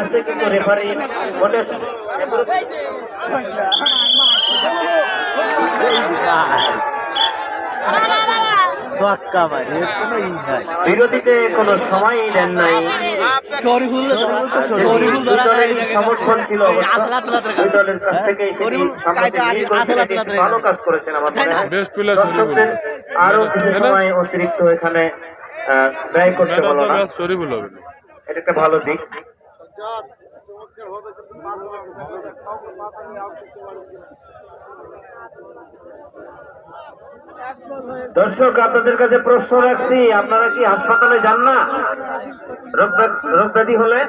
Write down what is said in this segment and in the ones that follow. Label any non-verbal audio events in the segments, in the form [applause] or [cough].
আছে কিন্তু রেফারি নাই। বিরতিতে কোনো সময়ই দেন নাই। সমর্থন ছিল। দলের কাছ ভালো কাজ করেছেন দর্শকদের আরও কিছু সময় অতিরিক্ত এখানে আহ, ব্যয় করতে বলো না। এটা একটা ভালো দিক। দর্শক, আপনাদের কাছে প্রশ্ন রাখছি, আপনারা কি হাসপাতালে যান না? রোগ ব্যাধ- ব্যাধি হলে?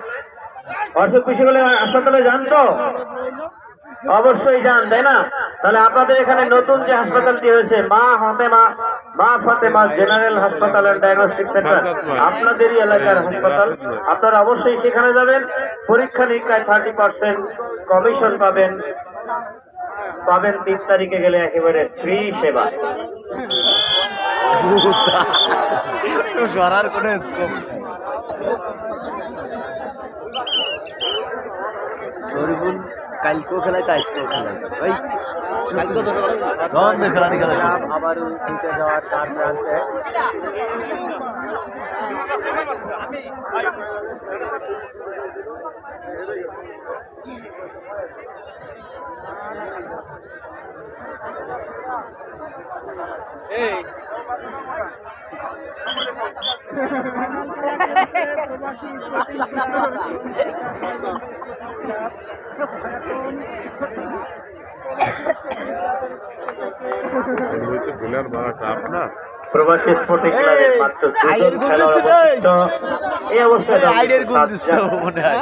অসুখ বিসুখ হলে হাসপাতালে যান তো? অবশ্যই যান, তাই না? তাহলে আপনাদের এখানে নতুন যে হাসপাতালটি হয়েছে, মা ফাতেমা মা ফাতেমা জেনারেল হাসপাতাল অ্যান্ড ডায়াগনস্টিক সেন্টার, আপনাদেরই এলাকার হাসপাতাল। আপনারা অবশ্যই সেখানে যাবেন। পরীক্ষা নিরীক্ষায় থার্টি পার্সেন্ট কমিশন পাবেন। পাবেন তিন তারিখে গেলে একেবারে ফ্রি সেবা। [laughs] সরার কোনো শরীফুল কালকেও খেলাইছে আজকেও খেলাইছে ভাই দম খেলানি খেলা আবার যাওয়ার তার প্রান্তে। [laughs] প্রবাসী স্পোর্টিং ক্লাবের মাত্র দুজন খেলোয়াড় এই অবস্থায় আইডের গুণ দিচ্ছে মনে হয়।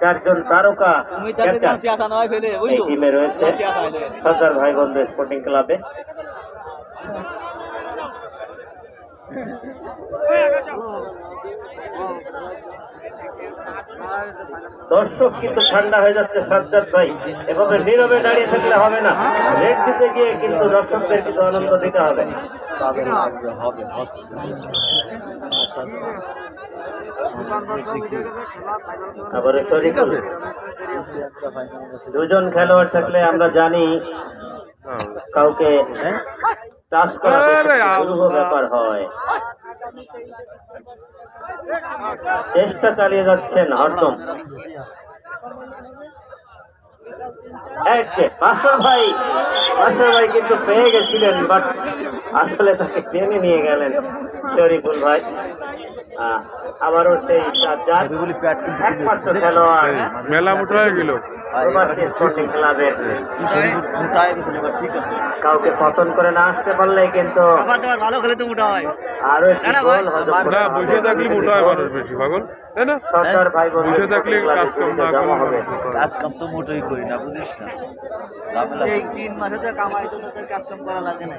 চারজন তারকা এই টিমে রয়েছে সরকার ভাই বন্ধু স্পোর্টিং ক্লাবে। দর্শক কিন্তু ঠান্ডা হয়ে যাচ্ছে সাজ্জাদ ভাই। এভাবে নীরবে দাঁড়িয়ে থাকলে হবে না। রেড দিতে গিয়ে কিন্তু দর্শকদের কিন্তু আনন্দ দিতে হবে। দুজন খেলোয়াড় থাকলে আমরা জানি কাউকে চাষ করা ব্যাপার হয়। চেষ্টা চালিয়ে যাচ্ছেন হরদম। ভাই মাস্টার ভাই কিন্তু পেয়ে গেছিলেন বাট আসলে তাকে টেনে নিয়ে গেলেন শরীফুল ভাই। আবারও সেই একমাত্র খেলোয়াড়। মেলা গেল। ক্লাবের কাউকে পতন করে না আসতে পারলে কিন্তু ভালো খেলে তো মোটা আরও একটি গোল হজম করতে না হবে। বসে থাকলে মোটা হয় মানুষ বেশি পাগল। তাই না? সরকার ভাই বোনদের বসে থাকলে কাজ কাম না জমা হবে। কাজ কাম তো মোটেই করি না বুঝিস না। তিন মাসে তো কামাই তো কাজ কাম করা লাগে না।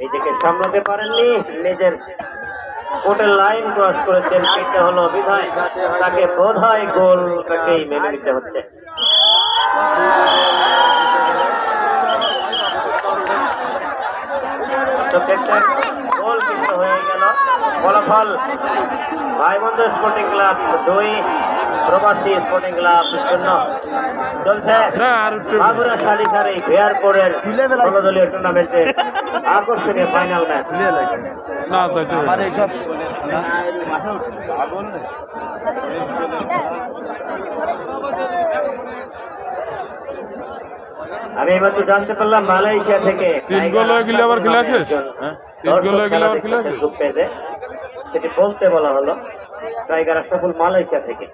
নিজেকে সামলাতে পারেননি, নিজের কোর্টের লাইন ক্রস করেছেন, এটা হলো বিধায় তাকে বোধ হয় গোলটাকেই মেনে নিতে হচ্ছে। গোল কিন্তু হয়ে গেল। ফলাফল ভাই বন্ধু স্পোর্টিং ক্লাব দুই প্রবাসী স্পোর্টিং ক্লাব শূন্য চলছে মাগুরা শালিকার এই ফেয়ারপোর্টের দলীয় টুর্নামেন্টে আকর্ষণীয় ফাইনাল ম্যাচ না তো আমি জানতে পারলাম মালয়েশিয়া থেকে তিন গোল হয়ে গেলে আবার খেলা শেষ? হ্যাঁ? তিন গোল হয়ে গেলে আবার খেলা শেষ? সেটি বলতে বলা হলো টাইগার আশরাফুল মালয়েশিয়া থেকে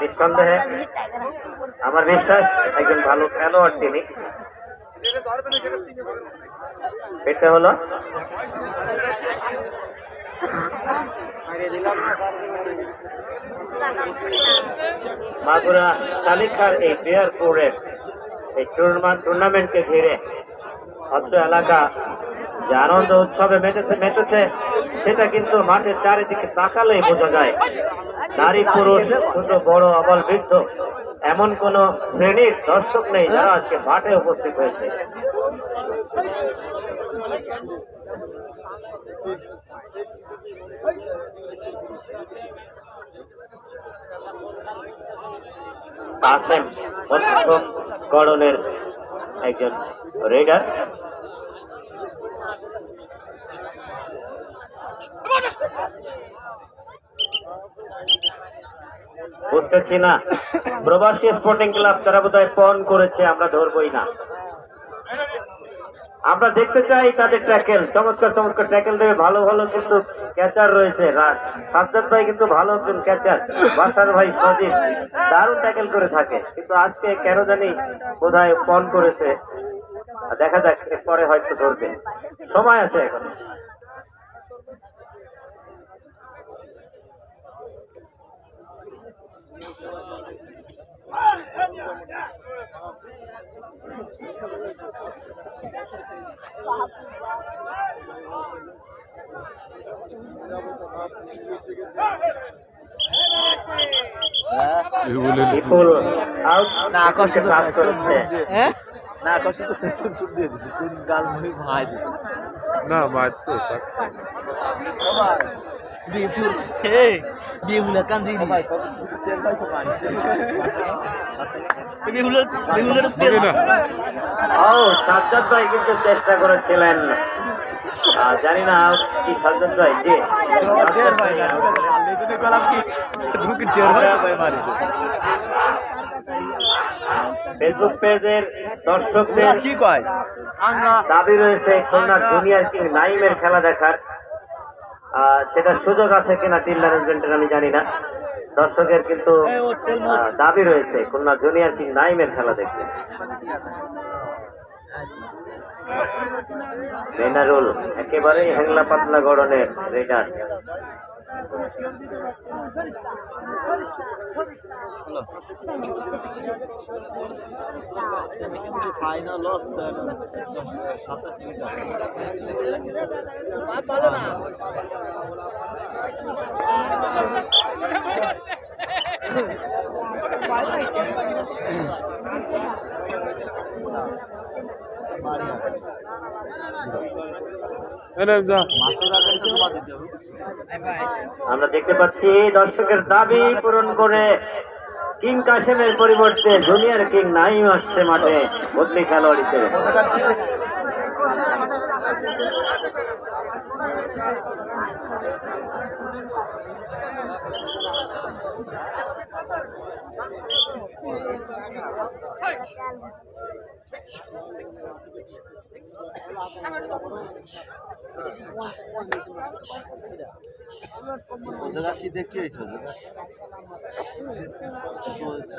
নিঃসন্দেহে আমার বিশ্বাস, একজন ভালো খেলোয়াড় তিনি। এটা হলো মাগুরা তালিকার এই প্লেয়ার কোরের এই টুর্নামেন্ট টুর্নামেন্টকে ঘিরে অত্র এলাকা যে আনন্দ উৎসবে মেতেছে মেতেছে সেটা কিন্তু মাঠের চারিদিকে তাকালেই বোঝা যায়। নারী পুরুষ, ছোট, বড়, অবল, বৃদ্ধ, এমন কোন শ্রেণির দর্শক নেই যারা আজকে মাঠে উপস্থিত হয়েছে। আসেন গড়নের একজন রেডার। বুঝতেছি না। প্রবাসী স্পোর্টিং ক্লাব তারা বোধহয় ফোন করেছে, আমরা ধরবই না। আমরা দেখতে চাই তাদের ট্যাকেল চমৎকার চমৎকার ট্যাকেল দেবে। ভালো ভালো কিন্তু ক্যাচার রয়েছে। সাজ্জাদ ভাই কিন্তু ভালো একজন ক্যাচার বাসার ভাই সজীব, দারুণ ট্যাকেল করে থাকে। কিন্তু আজকে কেন জানি বোধহয় ফোন করেছে। দেখা যাক, এরপরে হয়তো ধরবে। সময় আছে এখন বিপুলের বিপুল আউট না আকর্ষিত হ্যাঁ? না আকর্ষিত চুন টুন দিয়ে দিছে। চুন গাল মুহি ভাই দিছে। না মার হে ভাই কত পাইছো পানি ও সাজ্জাদ ভাই কিন্তু চেষ্টা করেছিলেন। জানি না কি সাজ্জাদ ভাই যে টের ভাই না আলে দিনে গলাম কি? দুকি টের ভাই ভাই মারিছে ফেসবুক পেজের দর্শকদের কি কয়? দাবি রয়েছে খুলনা জুনিয়র কিং নাইমের খেলা দেখার। সেটার সুযোগ আছে কিনা টিম ম্যানেজমেন্টের আমি জানি না। দর্শকের কিন্তু দাবি রয়েছে খুলনা জুনিয়র কিং নাইমের খেলা দেখতে। রেনারুল একেবারেই হেংলা পাতলা গড়নের রেডার ফাইনাল লস সাত আট মিটার এনে যা মাসের আগে জমা দিতে হবে আমরা দেখতে পাচ্ছি দর্শকের দাবি পূরণ করে কিং কাশেমের পরিবর্তে জুনিয়র কিং নাইম আসছে মাঠে বদলি খেলোয়াড় হিসেবে ওদের কি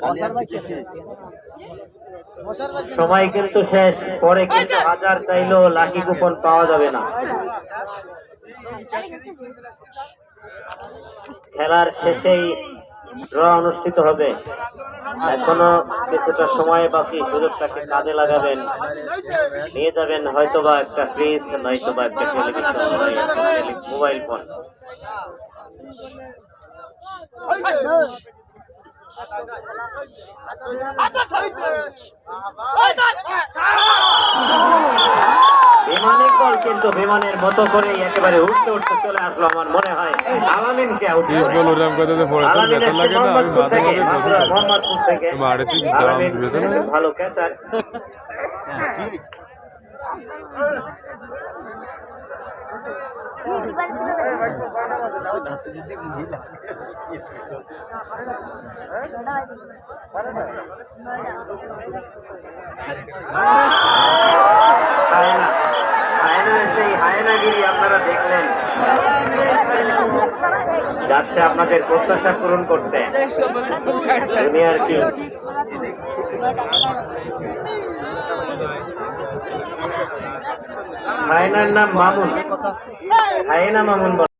কালিয়ার কি হয়েছে সময় কিন্তু শেষ, পরে কিন্তু হাজার চাইলেও লাকি কুপন পাওয়া যাবে না। খেলার শেষেই ড্র অনুষ্ঠিত হবে। এখনও কিছুটা সময় বাকি, সুযোগটাকে কাজে লাগাবেন। নিয়ে যাবেন হয়তোবা একটা ফ্রিজ নয়তোবা একটা টেলিভিশন, মোবাইল ফোন। বিমানের কিন্তু বিমানের মতো করেই একেবারে উঠতে উঠতে চলে আসলো আমার মনে হয়। আলামিনকে আউট? ভালো ক্যাচার হাতে যদি মহিলা পায় না হায়নার সেই হায়নাগিরি আপনারা দেখলেন যাচ্ছে আপনাদের প্রত্যাশা পূরণ করতে। দুনিয়ার কি নাম মামুন। হায়না মামুন বলে।